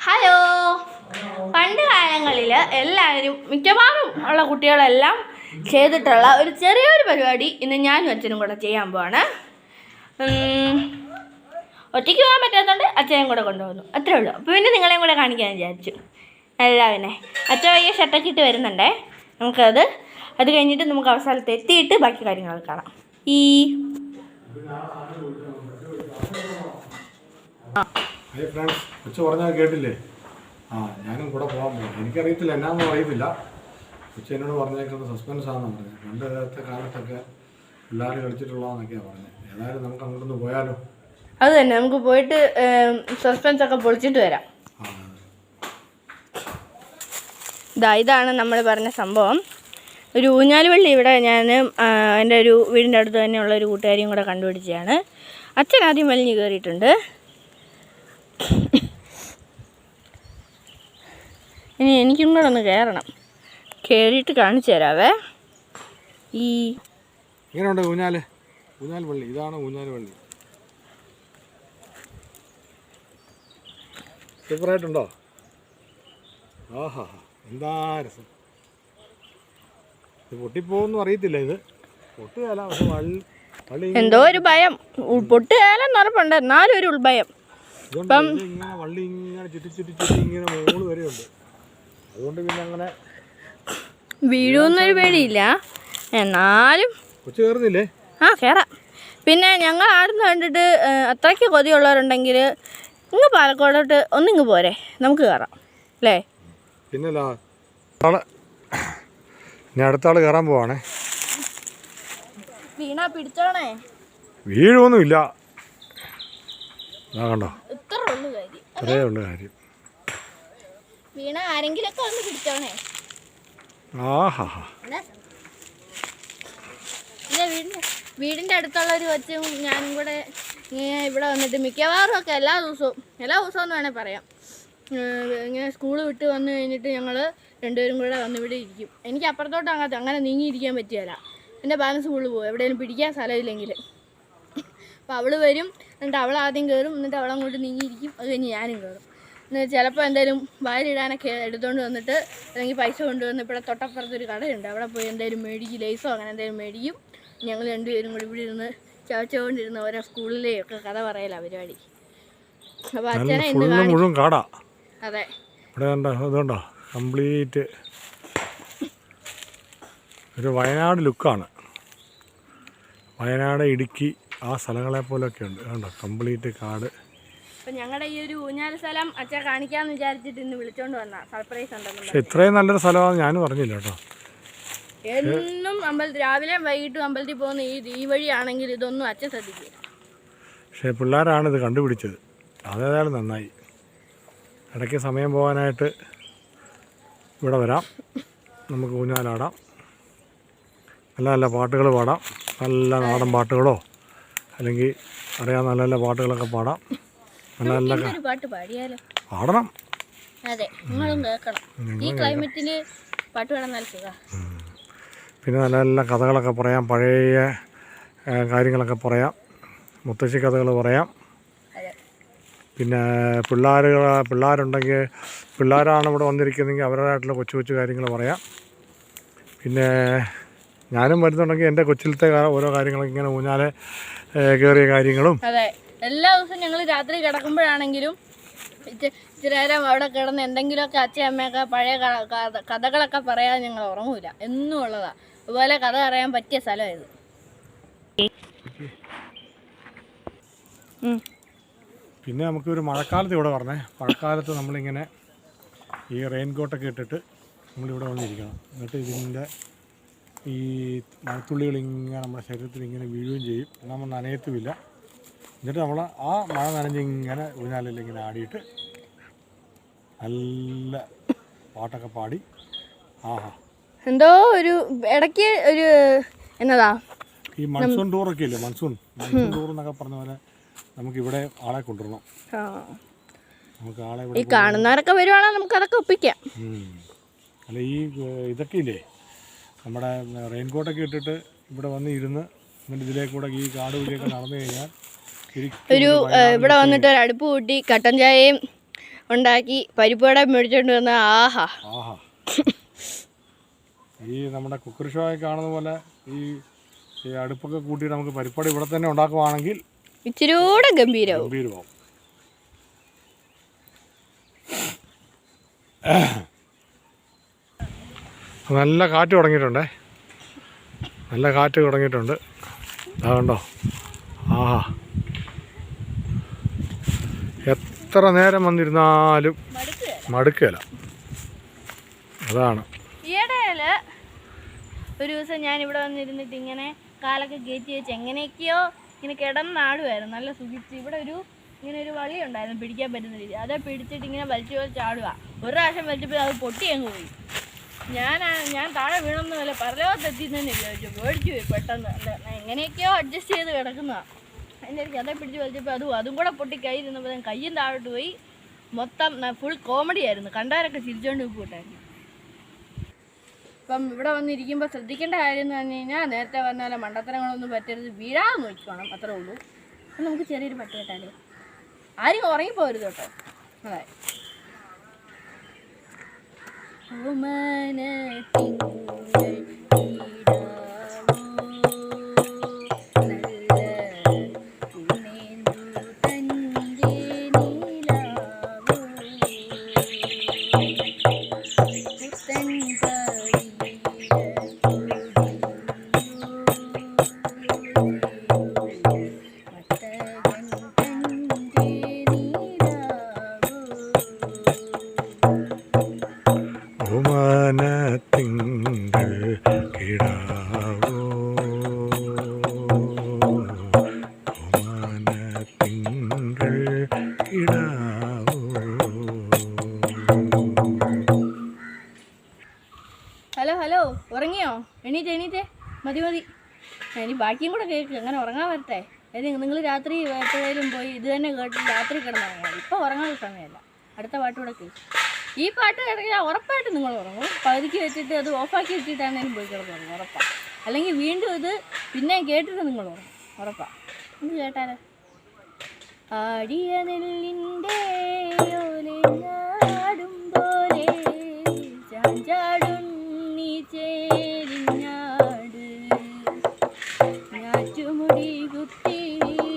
Hello. പണ്ട് കാലങ്ങളിൽ എല്ലാവരും മിക്കവാറും ഉള്ള കുട്ടികളെല്ലാം ചെയ്തിട്ടുള്ള ഒരു ചെറിയൊരു പരിപാടി ഇന്ന് ഞാനും അച്ഛനും കൂടെ ചെയ്യാൻ പോവാണ്. ഒറ്റയ്ക്ക് പോകാൻ പറ്റാത്തതുകൊണ്ട് അച്ഛനും കൂടെ കൊണ്ടുവന്നു അത്രേ ഉള്ളൂ. അപ്പോൾ പിന്നെ നിങ്ങളെയും കൂടെ കാണിക്കാൻ വിചാരിച്ചു. എല്ലാവനെ അച്ഛൻ വയ്യ ഷർട്ടൊക്കെ ഇട്ട് വരുന്നുണ്ടേ. നമുക്കത് അത് കഴിഞ്ഞിട്ട് നമുക്ക് അവസാനത്ത് എത്തിയിട്ട് ബാക്കി കാര്യങ്ങൾ കാണാം. ഈ ഹായ് ഫ്രണ്ട്സ് കൊച്ചു പറഞ്ഞാൽ കേട്ടില്ലേ? ആ ഞാനും കൂടെ പോകാൻ പോകും എനിക്കറിയത്തില്ല എന്നാന്നും അറിയത്തില്ല. കൊച്ചു എന്നോട് പറഞ്ഞേക്കുന്നത് സസ്പെൻസ് ആണെന്ന് പറഞ്ഞത്. രണ്ട് കാലത്തെ കാലത്തൊക്കെ പിള്ളേർ കളിച്ചിട്ടുള്ളതെന്നൊക്കെയാണ് പറഞ്ഞത്. ഏതായാലും നമുക്ക് അങ്ങോട്ടൊന്ന് പോയാലോ? അത് തന്നെ. നമുക്ക് പോയിട്ട് സസ്പെൻസ് ഒക്കെ പൊളിച്ചിട്ട് വരാം. ഇതാ ഇതാണ് നമ്മൾ പറഞ്ഞ സംഭവം. ഒരു ഊഞ്ഞാലുവള്ളി ഇവിടെ ഞാൻ എന്റെ ഒരു വീടിന്റെ അടുത്ത് തന്നെയുള്ള ഒരു കൂട്ടുകാരിയും കൂടെ കണ്ടുപിടിച്ചതാണ്. അച്ഛൻ ആദ്യം വലിഞ്ഞ് കയറിയിട്ടുണ്ട്. ഇനി എനിക്കും കൂടെ ഒന്ന് കയറണം കയറിയിട്ട് കാണിച്ചു തരാവേ. ഈ ഇങ്ങനെയുണ്ട് ഊഞ്ഞാൽ. ഊഞ്ഞാൽ വള്ളി. ഇതാണ് ഊഞ്ഞാൽ വള്ളി. സൂപ്പറായിട്ടുണ്ടോ? ആഹാ എന്താ രസം. ഇത് പൊട്ടിപ്പോകുന്നു അറിയത്തില്ല ഇത്. പൊട്ടുകയല്ല പക്ഷെ വള്ളി എന്തോ ഒരു ഭയം. പൊട്ടുകാലം ഉറപ്പുണ്ട്. എന്നാലും ഒരു ഉൾഭയം. ഇങ്ങനെ വള്ളി ഇങ്ങനെ ചുറ്റി ചുറ്റി ചുറ്റി ഇങ്ങനെ മോൾ വരെയുണ്ട് അതുകൊണ്ട് പിന്നെ അങ്ങനെ വീഴുമെന്നൊരു പേടിയില്ല. എന്നാലും കൊച്ചു കയറുന്നില്ലേ? ആ കയറാം പിന്നെ ഞങ്ങൾ ആടുന്ന കണ്ടിട്ട് അത്രയ്ക്ക് കൊതിയുള്ളവരുണ്ടെങ്കിൽ ഇങ്ങ് പാലക്കോടോട്ട് ഒന്നിങ്ങ് പോരെ. നമുക്ക് കയറാം അല്ലേ? പിന്നല്ല ഇനി അടുത്ത ആൾ കയറാൻ പോവാണേ. വീണാ പിടിച്ചോണേ. വീഴൊന്നുമില്ല അതാ കണ്ടോ? ഇത്ര ഉള്ളു കാര്യം. അതേ കാര്യം. വീണ ആരെങ്കിലൊക്കെ ഒന്ന് പിടിച്ചോണേ. ആഹാ. എന്നാ? വീടിന്റെ വീടിന്റെ ഒരു കൊച്ചും ഞാനും കൂടെ ഇങ്ങനെ ഇവിടെ വന്നിട്ട് മിക്കവാറും ഒക്കെ എല്ലാ ദിവസവും എല്ലാ ദിവസവും എന്ന് വേണേൽ പറയാം. ഇങ്ങനെ സ്കൂൾ വിട്ട് വന്നു കഴിഞ്ഞിട്ട് ഞങ്ങൾ രണ്ടുപേരും കൂടെ വന്ന് ഇവിടെ ഇരിക്കും. എനിക്ക് അപ്പുറത്തോട്ട് അങ്ങോട്ട് അങ്ങനെ നീങ്ങിയിരിക്കാൻ പറ്റിയല്ല. എന്റെ ബാലൻസ് സ്കൂളിൽ പോകും എവിടെയെങ്കിലും പിടിക്കാൻ സ്ഥലമില്ലെങ്കിൽ അപ്പോൾ അവൾ വരും എന്നിട്ട് അവൾ ആദ്യം കയറും എന്നിട്ട് അവൾ അങ്ങോട്ട് നീങ്ങിയിരിക്കും അത് കഴിഞ്ഞ് ഞാനും കയറും എന്നിട്ട് ചിലപ്പോൾ എന്തെങ്കിലും വാരിടാനൊക്കെ എടുത്തുകൊണ്ട് വന്നിട്ട് അല്ലെങ്കിൽ പൈസ കൊണ്ടുവന്ന് ഇവിടെ തൊട്ടപ്പുറത്തൊരു കടയുണ്ട്. അവിടെ പോയി എന്തായാലും മേടിക്കും ലേസോ അങ്ങനെ എന്തായാലും മേടിക്കും. ഞങ്ങൾ രണ്ടുപേരും കൂടി ഇവിടെ ഇരുന്ന് ചവച്ചുകൊണ്ടിരുന്ന ഓരോ സ്കൂളിലെയൊക്കെ കഥ പറയല പരിപാടി. അപ്പോൾ അച്ഛനെ മുഴുവൻ കാടാ. അതെ. ഇവിടെ കംപ്ലീറ്റ് ഒരു വയനാട് ലുക്കാണ്. വയനാട് ഇടുക്കി ആ സ്ഥലങ്ങളെ പോലെയൊക്കെ ഉണ്ട് കണ്ടോ? കംപ്ലീറ്റ് കാട്. അപ്പം ഞങ്ങളുടെ ഈ ഒരു ഊഞ്ഞാൽ സ്ഥലം അച്ഛൻ കാണിക്കാമെന്ന് വിചാരിച്ചിട്ട് ഇന്ന് വിളിച്ചോണ്ട് വന്ന. സർപ്രൈസ് പക്ഷെ ഇത്രയും നല്ലൊരു സ്ഥലമാണെന്ന് ഞാൻ പറഞ്ഞില്ല കേട്ടോ. എന്നും അമ്പലത്തിൽ രാവിലെ വൈകിട്ടും അമ്പലത്തിൽ പോകുന്ന ഈ ഈ വഴിയാണെങ്കിൽ ഇതൊന്നും അച്ഛൻ ശ്രദ്ധിക്കില്ല പക്ഷേ പിള്ളേരാണ് ഇത് കണ്ടുപിടിച്ചത്. അതേതായാലും നന്നായി. ഇടയ്ക്ക് സമയം പോകാനായിട്ട് ഇവിടെ വരാം. നമുക്ക് ഊഞ്ഞാലാടാം. നല്ല നല്ല പാട്ടുകൾ പാടാം. നല്ല നാടൻ പാട്ടുകളോ? അല്ലെങ്കിൽ അറിയാൻ നല്ല നല്ല പാട്ടുകളൊക്കെ പാടാം. നല്ല നല്ല പാട്ട് പാടിയാലോ? പാടണം. അതെ നിങ്ങളും കേൾക്കണം. ഈ ക്ലൈമറ്റിൽ പാട്ട് പാടാൻ നല്ല പിന്നെ നല്ല നല്ല കഥകളൊക്കെ പറയാം പഴയ കാര്യങ്ങളൊക്കെ പറയാം മുത്തശ്ശി കഥകൾ പറയാം. പിന്നെ പിള്ളേർ പിള്ളേരുണ്ടെങ്കിൽ പിള്ളേരാണ് ഇവിടെ വന്നിരിക്കുന്നതെങ്കിൽ അവരുടേതായിട്ടുള്ള കൊച്ചു കൊച്ചു കാര്യങ്ങൾ പറയാം. പിന്നെ ഞാനും വരുന്നുണ്ടെങ്കിൽ എന്റെ കൊച്ചിലത്തെ ഓരോ കാര്യങ്ങളൊക്കെ ഇങ്ങനെ ഊഞ്ഞാലെ കയറിയ കാര്യങ്ങളും. അതെ. എല്ലാ ദിവസവും ഞങ്ങൾ രാത്രി കിടക്കുമ്പോഴാണെങ്കിലും ഇച്ചി- ഇച്ചിരി നേരം അവിടെ കിടന്ന് എന്തെങ്കിലുമൊക്കെ അച്ഛൻ അമ്മയൊക്കെ പഴയ കഥകളൊക്കെ പറയാതെ ഞങ്ങൾ ഉറങ്ങൂല. എന്നും ഉള്ളതാ. അതുപോലെ കഥ പറയാൻ പറ്റിയ സ്ഥലമായത് പിന്നെ നമുക്ക് ഒരു മഴക്കാലത്ത് ഇവിടെ പറഞ്ഞേ മഴക്കാലത്ത് നമ്മളിങ്ങനെ ഈ റെയിൻ കോട്ടൊക്കെ ഇട്ടിട്ട് നമ്മളിവിടെ വന്നിരിക്കണം. എന്നിട്ട് ഇതിന്റെ ഈ മഴത്തുള്ളികൾ ഇങ്ങനെ നമ്മുടെ ശരീരത്തിൽ ഇങ്ങനെ വീഴുകയും ചെയ്യും. നമ്മൾ നനയത്തുമില്ല. എന്നിട്ട് നമ്മൾ ആ മഴ നനഞ്ഞ് ഇങ്ങനെ ഊഞ്ഞാലിൽ ഇങ്ങനെ ആടിയിട്ട് നല്ല പാട്ടൊക്കെ പാടി. ആഹാ. എന്തോ ഒരു ഇടയ്ക്ക് ഒരു എന്നതാ? ഈ മൺസൂൺ ടൂറൊക്കെ ഇല്ലേ മൺസൂൺ. മൺസൂൺ ടൂർ എന്നൊക്കെ പറഞ്ഞ പോലെ നമുക്ക് ഇവിടെ ആളെ കൊണ്ടുവരണം. നമുക്ക് ആളെ ഈ കാണുന്നവരൊക്കെ വരുവാണെങ്കിൽ നമുക്ക് അതൊക്കെ ഒപ്പിക്കാം അല്ല ഈ ഇതൊക്കെ ഇല്ലേ നമ്മുടെ റെയിൻകോട്ടൊക്കെ ഇട്ടിട്ട് ഇവിടെ വന്ന് ഇരുന്ന് എന്നിട്ട് കൂടെ ഈ കാട് വഴിയൊക്കെ നടന്നു കഴിഞ്ഞാൽ ഒരു ഇവിടെ വന്നിട്ട് ഒരു അടുപ്പ് കൂട്ടി കട്ടൻ ചായയും ഉണ്ടാക്കി പരിപ്പുവട മേടിച്ചോണ്ട് വന്ന ആഹാ. ആഹാ. ഈ നമ്മുടെ കുക്കർ കാണുന്ന പോലെ ഈ ഈ അടുപ്പൊക്കെ കൂട്ടി നമുക്ക് പരിപ്പടി ഇവിടെ തന്നെ ഉണ്ടാക്കുവാണെങ്കിൽ ഇച്ചിരൂടെ ഗംഭീരവും. ഗംഭീരമാവും. നല്ല കാറ്റ് തുടങ്ങിയിട്ടുണ്ടേ. നല്ല കാറ്റ് തുടങ്ങിയിട്ടുണ്ട്. അതുകൊണ്ടോ കണ്ടോ? ആഹാ. എത്ര നേരം വന്നിരുന്നാലും മടുക്കുകയില്ല. അതാണ്. ഒരു ദിവസം ഞാൻ ഇവിടെ വന്നിരുന്നിട്ട് ഇങ്ങനെ കാലൊക്കെ കയറ്റി വെച്ച് എങ്ങനെയൊക്കെയോ ഇങ്ങനെ കിടന്നാടുമായിരുന്നു നല്ല സുഖിച്ച്. ഇവിടെ ഒരു ഇങ്ങനെ ഒരു വള്ളി ഉണ്ടായിരുന്നു പിടിക്കാൻ പറ്റുന്ന രീതി. അതെ പിടിച്ചിട്ട് ഇങ്ങനെ വലിച്ചു വലിച്ചാടുക ഒരു പ്രാവശ്യം വലിച്ചപ്പോൾ അത് പൊട്ടി അങ്ങ് പോയി. ഞാൻ ഞാൻ താഴെ വീണമെന്നല്ല പരലോകത്തെത്തിന്ന് വിചാരിച്ചു പേടിച്ചു പോയി പെട്ടെന്ന്. അല്ല എങ്ങനെയൊക്കെയോ അഡ്ജസ്റ്റ് ചെയ്ത് കിടക്കുന്നതാണ് അതിന്റെ ഒരു അതേ പിടിച്ച് വലിച്ചപ്പോൾ അതും അതും കൂടെ പൊട്ടി കൈ ഇരുന്നപ്പോൾ ഞാൻ കയ്യും താഴോട്ട് പോയി. മൊത്തം ഫുൾ കോമഡി ആയിരുന്നു. കണ്ടാരൊക്കെ ചിരിച്ചോണ്ട് പോയിട്ടായിരുന്നു ഇപ്പം ഇവിടെ വന്നിരിക്കുമ്പോൾ ശ്രദ്ധിക്കേണ്ട കാര്യം എന്ന് പറഞ്ഞു കഴിഞ്ഞാൽ നേരത്തെ പറഞ്ഞ മണ്ടത്തരങ്ങളൊന്നും പറ്റരുത്. വീഴാൻ നോക്കിക്കോണം. അത്രേ ഉള്ളൂ. അപ്പം നമുക്ക് ചെറിയൊരു പട്ടി കേട്ടാലേ. ആരും ഉറങ്ങിപ്പോരുത് കേട്ടോ. അതെ. ഓമനത്തിങ്കൾ എണീറ്റ് എണീറ്റേ. മതി മതി. ഇനി ബാക്കിയും കൂടെ കേൾക്കുക അങ്ങനെ ഉറങ്ങാൻ വരട്ടെ. നിങ്ങൾ രാത്രി എപ്പോഴേലും പോയി ഇത് തന്നെ കേട്ട് രാത്രി കിടന്നുറങ്ങാം ഇപ്പോൾ ഉറങ്ങാനുള്ള സമയമല്ല. അടുത്ത പാട്ട് കൂടെ കേൾക്കും ഈ പാട്ട് കിടക്കാൻ ഉറപ്പായിട്ട് നിങ്ങൾ ഉറങ്ങും. പകുതിക്ക് വെച്ചിട്ട് അത് ഓഫാക്കി വെച്ചിട്ടാണെങ്കിലും പോയി കിടന്നുറങ്ങും. ഉറപ്പാണ് അല്ലെങ്കിൽ വീണ്ടും ഇത് പിന്നെ കേട്ടിട്ട് നിങ്ങൾ ഉറങ്ങും. ഉറപ്പാണ് ഇത് കേട്ടാലോ? ആടിയ നെല്ലിന്റെ ದುಡ್ಡಿರಿ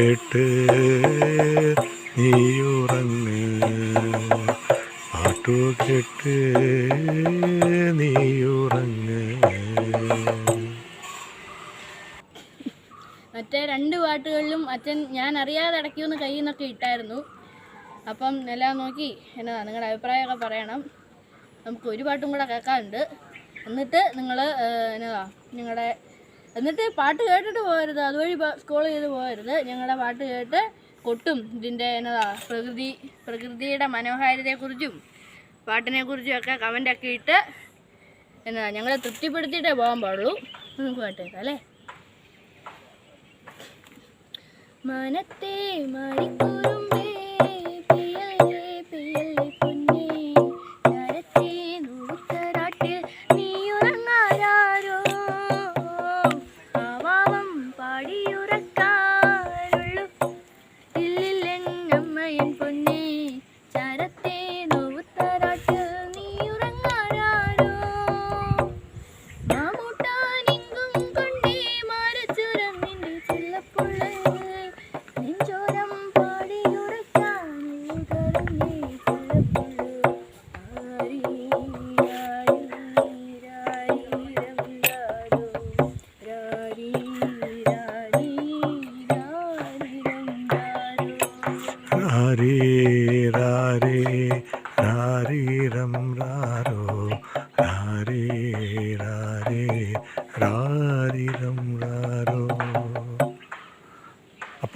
കേട്ട് നീയുറങ്ങ് പാട്ടു കേട്ട് നീയുറങ്ങ് മറ്റേ രണ്ട് പാട്ടുകളിലും അച്ഛൻ ഞാൻ അറിയാതെ ഒന്ന് കയ്യിൽ നിന്നൊക്കെ ഇട്ടായിരുന്നു. അപ്പം എല്ലാം നോക്കി എന്നതാ നിങ്ങളുടെ അഭിപ്രായമൊക്കെ പറയണം. നമുക്ക് ഒരു പാട്ടും കൂടെ കേൾക്കാനുണ്ട്. എന്നിട്ട് നിങ്ങൾ എന്നതാ നിങ്ങളുടെ എന്നിട്ട് പാട്ട് കേട്ടിട്ട് പോകരുത്. അതുവഴി സ്കോൾ ചെയ്ത് പോകരുത്. ഞങ്ങളുടെ പാട്ട് കേട്ട് കൊട്ടും ഇതിന്റെ എന്നതാ പ്രകൃതി പ്രകൃതിയുടെ മനോഹാരിതയെക്കുറിച്ചും പാട്ടിനെക്കുറിച്ചും ഒക്കെ കമന്റൊക്കെ ഇട്ട് എന്നതാ ഞങ്ങളെ തൃപ്തിപ്പെടുത്തിയിട്ടേ പോകാൻ പാടുള്ളൂ. നമുക്ക് പാട്ടേക്കാം അല്ലേ? മനത്തെ മണിക്കുറുമ്പേ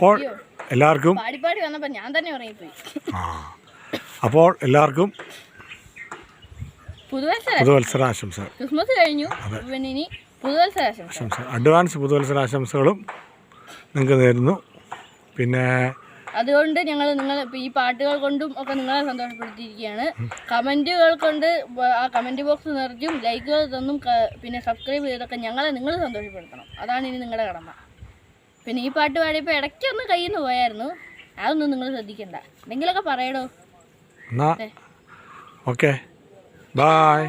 അപ്പോൾ എല്ലാവർക്കും പാടിപ്പാടി വന്നപ്പോൾ ഞാൻ തന്നെ ഉറങ്ങിപ്പോയി. ആ. അപ്പോൾ എല്ലാവർക്കും പുതുവത്സര. പുതുവത്സരാശംസകൾ ക്രിസ്മസ് കഴിഞ്ഞു. പിന്നെ ഇനി അഡ്വാൻസ് പുതുവത്സരാശംസകളും നിങ്ങൾക്ക് നേരുന്നു. പിന്നെ അതുകൊണ്ട് ഞങ്ങൾ നിങ്ങൾ ഈ പാട്ടുകൾ കൊണ്ടും ഒക്കെ നിങ്ങളെ സന്തോഷപ്പെടുത്തിയിരിക്കുകയാണ്. കമന്റുകൾ കൊണ്ട് ആ കമന്റ് ബോക്സ് നിറച്ചും ലൈക്കുകൾ തന്നും പിന്നെ സബ്സ്ക്രൈബ് ചെയ്തൊക്കെ ഞങ്ങളെ നിങ്ങൾ സന്തോഷപ്പെടുത്തണം. അതാണ് ഇനി നിങ്ങളുടെ കടമ. പിന്നെ ഈ പാട്ട് പാടിയപ്പോൾ ഇടയ്ക്കൊന്ന് കയ്യിൽ നിന്ന് പോയായിരുന്നു. അതൊന്നും നിങ്ങൾ ശ്രദ്ധിക്കണ്ട. എന്തെങ്കിലുമൊക്കെ പറയടോ. ഓക്കെ. ബായ്